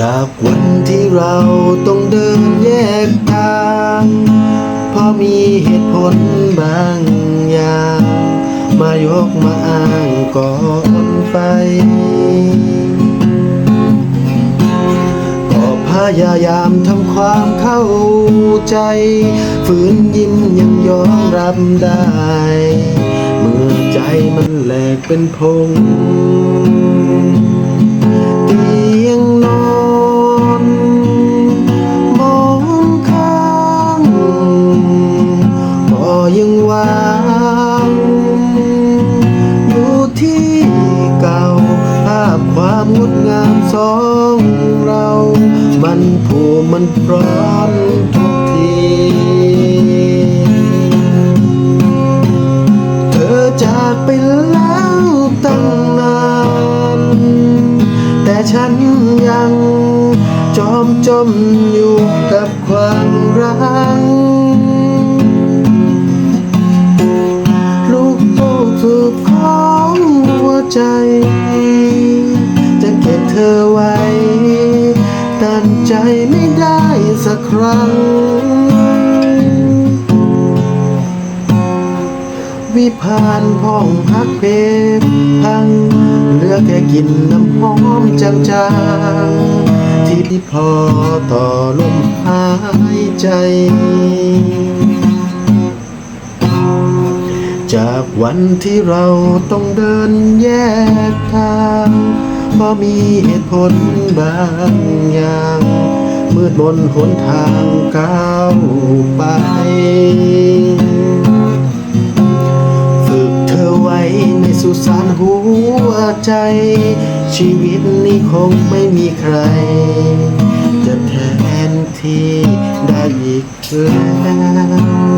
จากวันที่เราต้องเดินแยกทางเพราะมีเหตุผลบางอย่าง มายกมาอ้างก่อนไปก็พยายามทำความเข้าใจ ฝืนยิ้มยังยอมรับได้ เมื่อใจมันแหลกเป็นพง งามสองเรา มันผูมันร้อนทุกที เธอจากไปแล้วตั้งนาน แต่ฉันยังจอมจมอยู่กับความรัก ใจไม่ได้สักครั้ง วิพานห้องพักเพพังเหลือแค่กินน้ำหอมจางๆ ที่พอต่อลมหายใจ จากวันที่เราต้องเดินแยกทาง เพราะมีเหตุผลบางอย่าง มืดบนหนทางก้าวไป ฝึกเธอไว้ในสุสานหัวใจ ชีวิตนี้คงไม่มีใคร จะแทนที่ได้อีกแล้ว